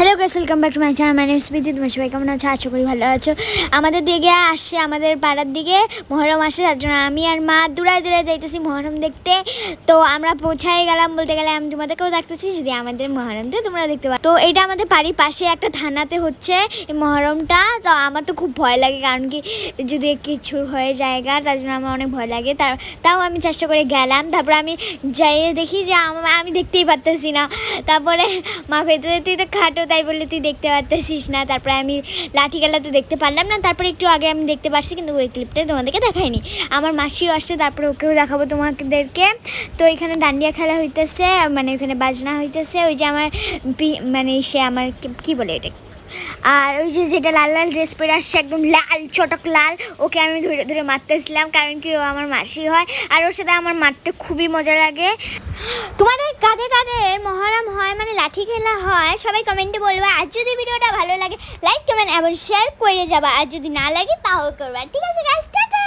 Hello guys welcome back to my channel name Spiti তোমার সবাই কেমন আছো আশা করি ভালো আছো। আমাদের দিকে আসছে, আমাদের পাড়ার দিকে। মহরম আসে তার জন্য আমি আর মা দূরায় দূরায় যাইতেছি মহরম দেখতে। তো আমরা পৌঁছায় গেলাম বলতে গেলে আমি তোমাদেরকেও দেখতেছি যদি আমাদের মহরমটা তোমরা দেখতে পারো। তো এটা আমাদের বাড়ির পাশে একটা থানাতে হচ্ছে এই মহরমটা। তো আমার তো খুব ভয় লাগে, কারণ কি যদি কিছু হয়ে জায়গা তার জন্য আমার অনেক ভয় লাগে। তার, তাও আমি চেষ্টা করে গেলাম। তারপরে আমি যাইয়ে দেখি যে আমি দেখতেই পারতেছি না। তারপরে মা কইতে তুই তো খাটো তাই বললে, তুই দেখতে পারতেছিস না। তারপরে আমি লাঠি খেলা তো দেখতে পারলাম না। তারপরে একটু আগে আমি দেখতে পারছি, কিন্তু ওই ক্লিপটা তোমাদেরকে দেখাইনি। আমার মাসিও আসছে, তারপরে ওকেও দেখাবো তোমাদেরকে। তো এখানে ডান্ডিয়া খেলা হইতেছে মানে ওখানে বাজনা হইতেছে। ওই যে আমার মানে সে আমার কি- কি বলে এটা আর ওই যে যেটা লাল লাল ড্রেস পরে আসছে, একদম লাল, চটক লাল, ওকে আমি ধরে ধরে মারতেছিলাম, কারণ কি ও আমার মাসি হয়। আর ওর সাথে আমার মারতে খুবই মজা লাগে। তোমাদের কাঁধে কাঁধে, মহরম হয় মানে লাঠি খেলা হয়, সবাই কমেন্টে বলবে, আর যদি ভিডিওটা ভালো লাগে লাইক কমেন্ট এবং শেয়ার করে যাবা। আর যদি না লাগে, তাও করবা। ঠিক আছে গাছ টাটা!